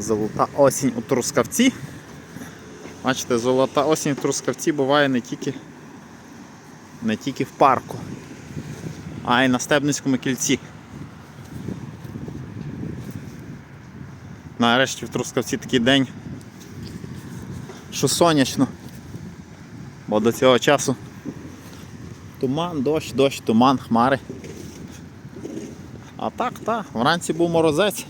Золота осінь у Трускавці. Бачите, золота осінь у Трускавці буває не тільки, не тільки в парку, а й на Стебницькому кільці. Нарешті в Трускавці такий день, що сонячно. Бо до цього часу туман, дощ, дощ, туман, хмари. А так, так, вранці був морозець.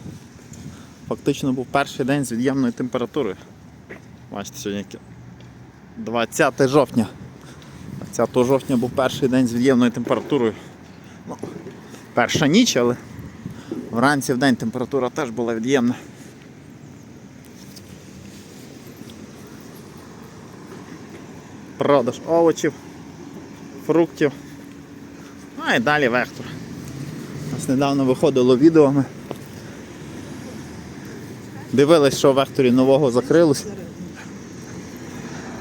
Фактично був перший день з від'ємною температурою. Бачите, сьогодні яке 20 жовтня. 20 жовтня був перший день з від'ємною температурою. Ну, перша ніч, але вранці в день температура теж була від'ємна. Продаж овочів, фруктів. А і далі вектор. У нас недавно виходило відео. Ми дивились, що в векторі нового закрилось.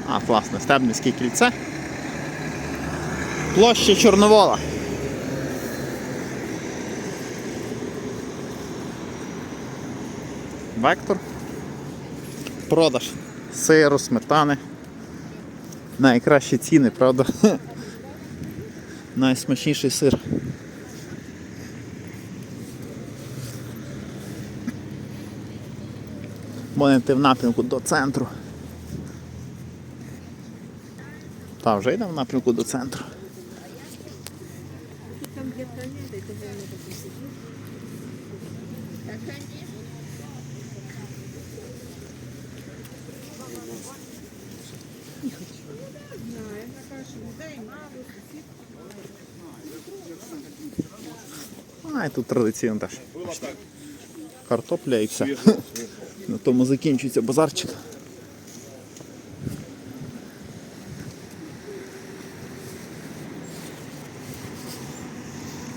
А, класно, Стебницьке кільце. Площа Чорновола. Вектор. Продаж сиру, сметани. Найкращі ціни, правда? Найсмачніший сир. Будемо в напрямку до центру. Та вже йдемо в напрямку до центру. А, тут традиційно теж. Картопля і все. На тому закінчується базарчик.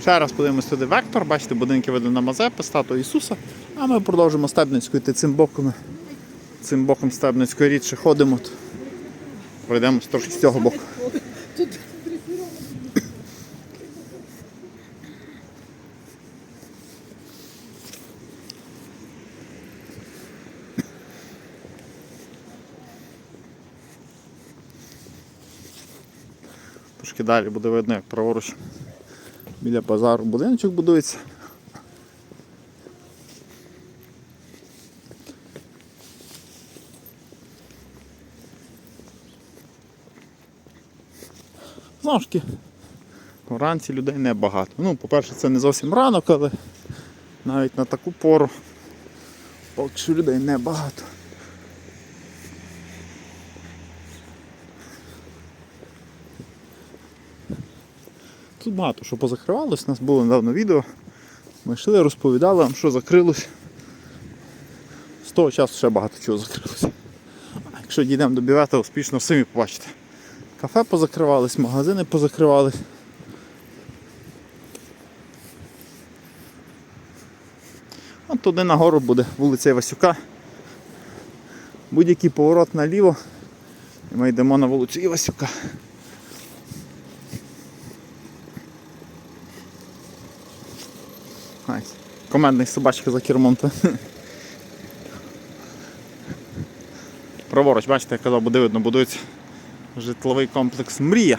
Ще раз подивимось туди вектор, бачите, будинки видно на Мазепи, статую Ісуса. А ми продовжимо Стебницьку йти цим боком. Цим боком Стебницької рідше ходимо. Пройдемо трошки з цього боку. Трошки далі буде видно, як праворуч біля базару будиночок будується. Знову ж таки, вранці людей небагато. Ну, по-перше, це не зовсім ранок, але навіть на таку пору поки що людей небагато. Тут багато що позакривалось, у нас було недавно відео. Ми йшли, розповідали вам, що закрилось. З того часу ще багато чого закрилося. А якщо дійдемо до бівета, успішно самі побачите. Кафе позакривались, магазини позакривались. От туди нагору буде вулиця Івасюка. Будь-який поворот наліво. І ми йдемо на вулицю Івасюка. Командний собачка за кермом. то. Праворуч, бачите, я казав, буде видно, будується житловий комплекс Мрія.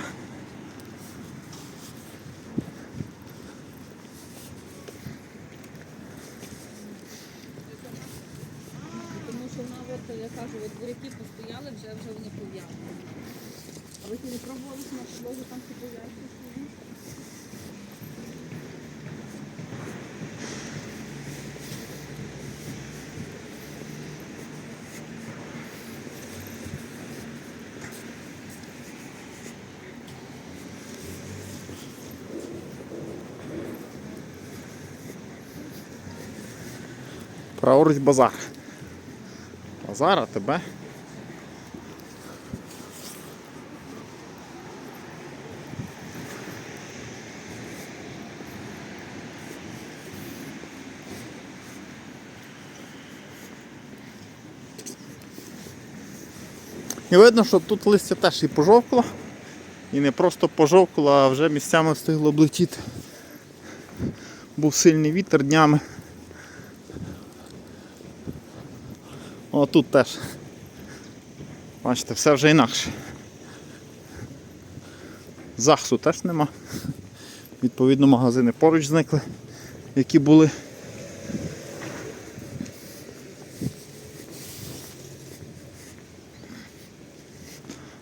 Тому що вона, от, я кажу, от буряки постояли, вже, вже вони пов'яли. А ви не пробували підлогу там пов'язати? Праворуч базар. Базар, а тебе. І видно, що тут листя теж і пожовкло. І не просто пожовкло, а вже місцями встигло облетіти. Був сильний вітер днями. Тут теж. Бачите, все вже інакше. Захсу теж нема. Відповідно, магазини поруч зникли, які були.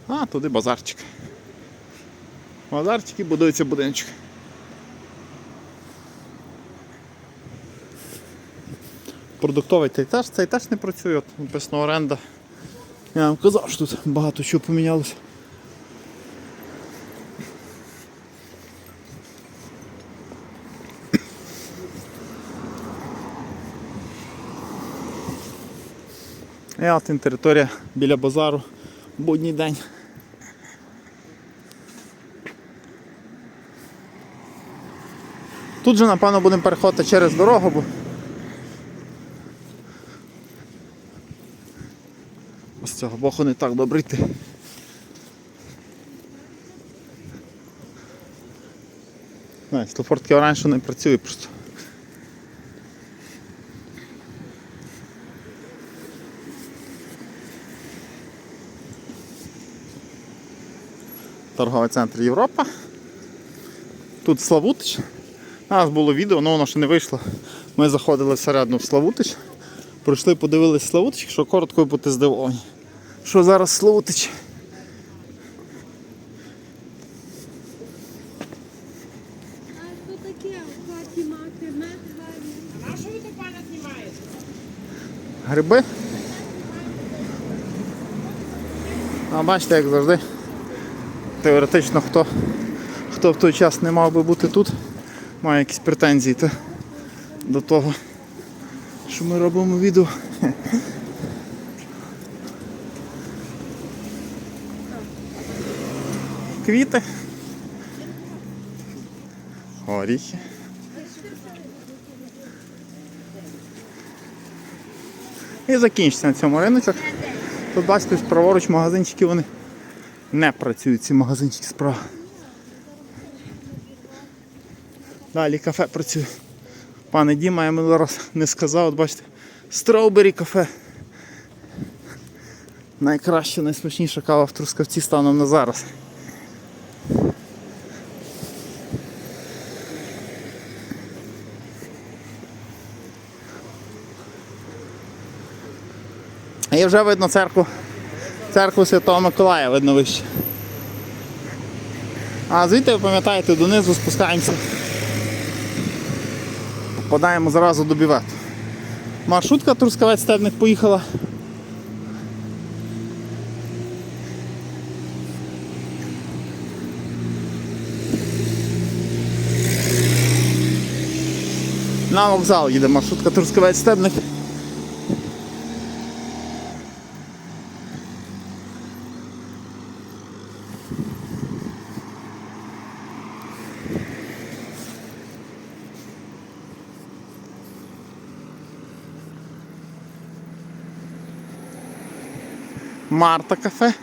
А, туди базарчик. Базарчик і будується будиночок. Продуктовий цей теж, цей теж не працює, от написано оренда. Я вам казав, що тут багато чого помінялося. І от він територія біля базару, будній день. Тут же, напевно, будемо переходити через дорогу, бо цього боку не так добре йти. Стелфор раніше не працює просто. Торговий центр Європа. Тут Славутич. У нас було відео, але воно ще не вийшло. Ми заходили всередину в Славутич. Пройшли, подивились Славутич, що коротко бути здивовані. Що зараз знімаєте? Гриби? А бачите, як завжди. Теоретично хто, хто в той час не мав би бути тут, має якісь претензії до того, що ми робимо відео. Квіти. Горіхи. І закінчиться на цьому риночок. Тут бачите, праворуч магазинчики вони не працюють, ці магазинчики справа. Далі кафе працює. Пане Діма, я минулий раз не сказав, от бачите, Строубері кафе. Найкраща, найсмачніша кава в Трускавці станом на зараз. І вже видно церкву, церкву Святого Миколая видно вище. А звідти, ви пам'ятаєте, донизу спускаємося. Попадаємо зразу до бівету. Маршрутка Трускавець Стебник поїхала. На вокзал їде маршрутка Трускавець Стебник. Марта кафе.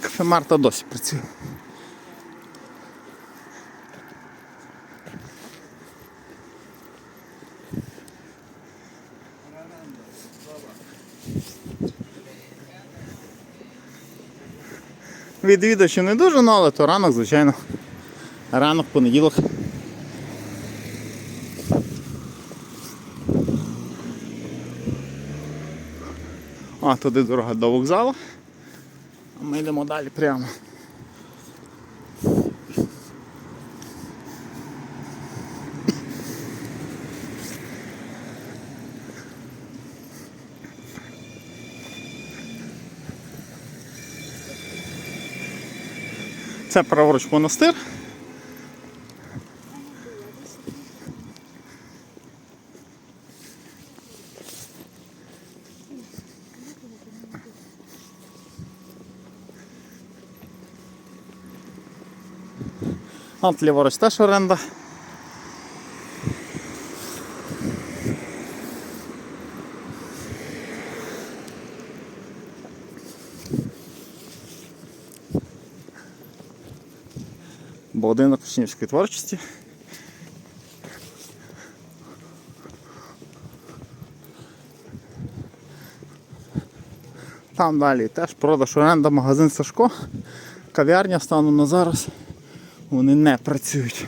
Кафе Марта досі працює. Відвідувачів не дуже, ну, але то ранок, звичайно. Ранок, понеділок. А, туди дорога до вокзалу. А ми йдемо далі прямо. Це праворуч монастир. От ліворуч теж оренда. Будинок учнівської творчості. Там далі теж продаж оренда, магазин Сашко. Кав'ярня стану на зараз. Вони не працюють.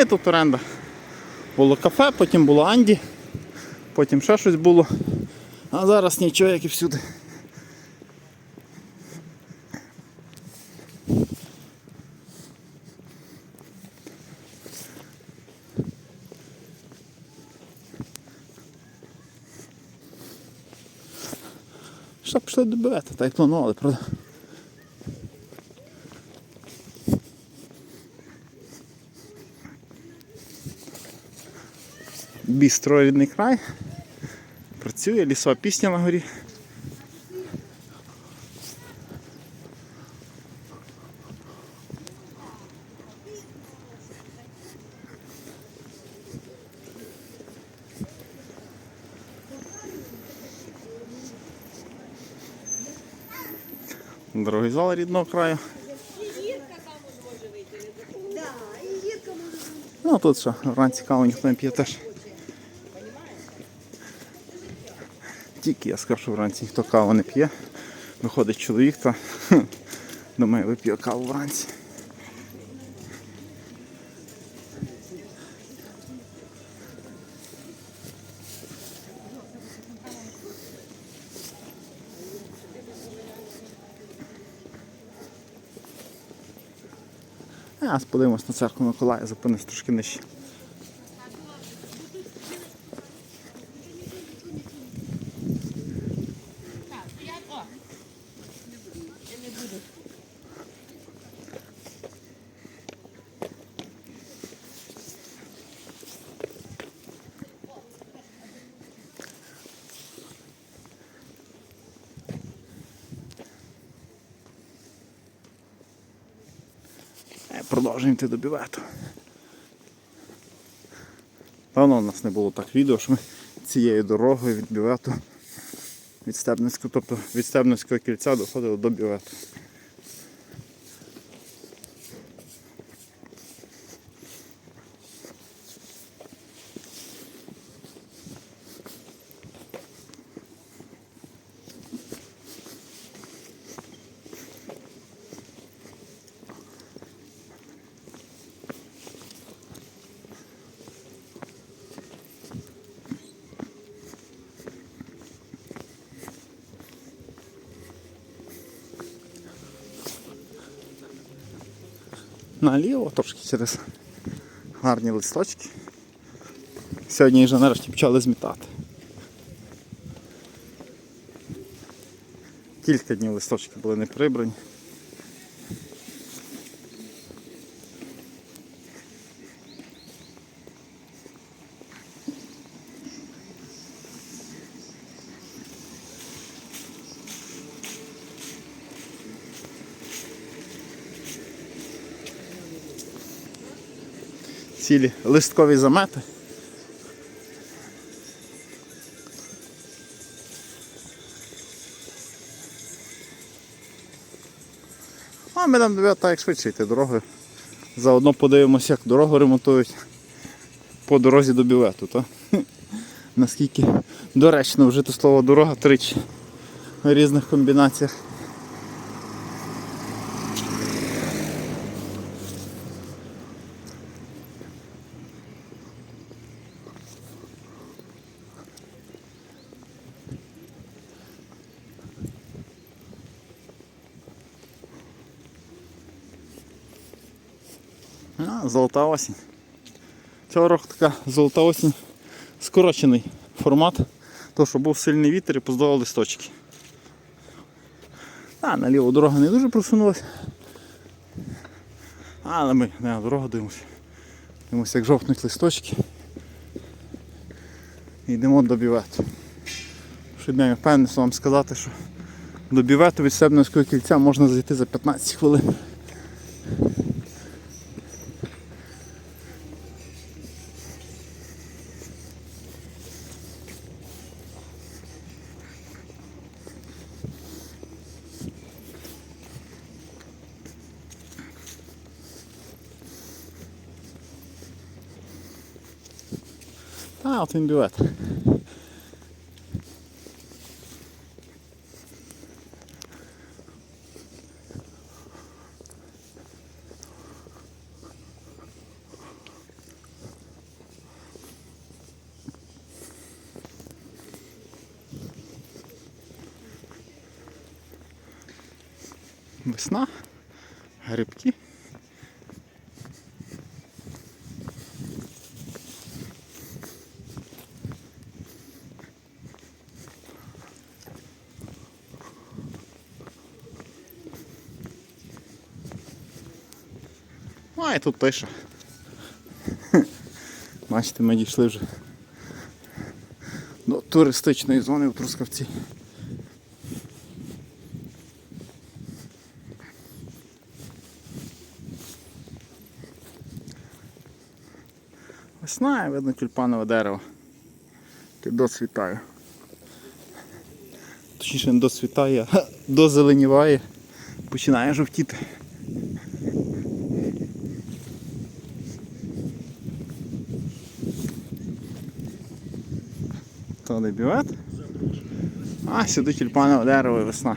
І тут оренда. Було кафе, потім було Анді, потім ще щось було. А зараз нічого, як і всюди. Що пішли добивати, так як планували, правда? Рідний край. Працює лісова пісня на горі. Дорогий зал рідного краю. Ну тут що, вранці каву ніхто не п'є теж. Тільки я скажу, що вранці ніхто каву не п'є. Виходить чоловік та думає, вип'є каву вранці. А, подивимось на церкву Миколая, зупинись трошки нижче. Продовжуємо йти до бювету. Певно, у нас не було так відео, що ми цією дорогою від бювету, від Стебницького, тобто від Стебницького кільця доходили до бювету. Наліво трошки через гарні листочки. Сьогодні вже нарешті почали змітати. Кілька днів листочки були не прибрані. Цілі листкові замети. А ми нам так як швидше йти дорогою. Заодно подивимося, як дорогу ремонтують по дорозі до бювету. Та? Наскільки доречно вжити слово дорога тричі в різних комбінаціях. Золота осінь. Цього року така золота осінь скорочений формат, тому що був сильний вітер і поздавали листочки. А, наліво дорога не дуже просунулася. Але ми на дорогу дивимося. Дивимося, як жовтнуть листочки. І йдемо до бівету. Щоб я впевнений вам сказати, що до бівету від Себневського кільця можна зайти за 15 хвилин. Та, от він бювет. Весна, грибки. А, і тут тиша. Бачите, ми дійшли вже до туристичної зони у Трускавці. Весна, видно тюльпанове дерево. Яке досвітає. Точніше не досвітає, а дозеленіває, починає жовтіти. Не бювет. А, сюди тюльпанове дерево і весна.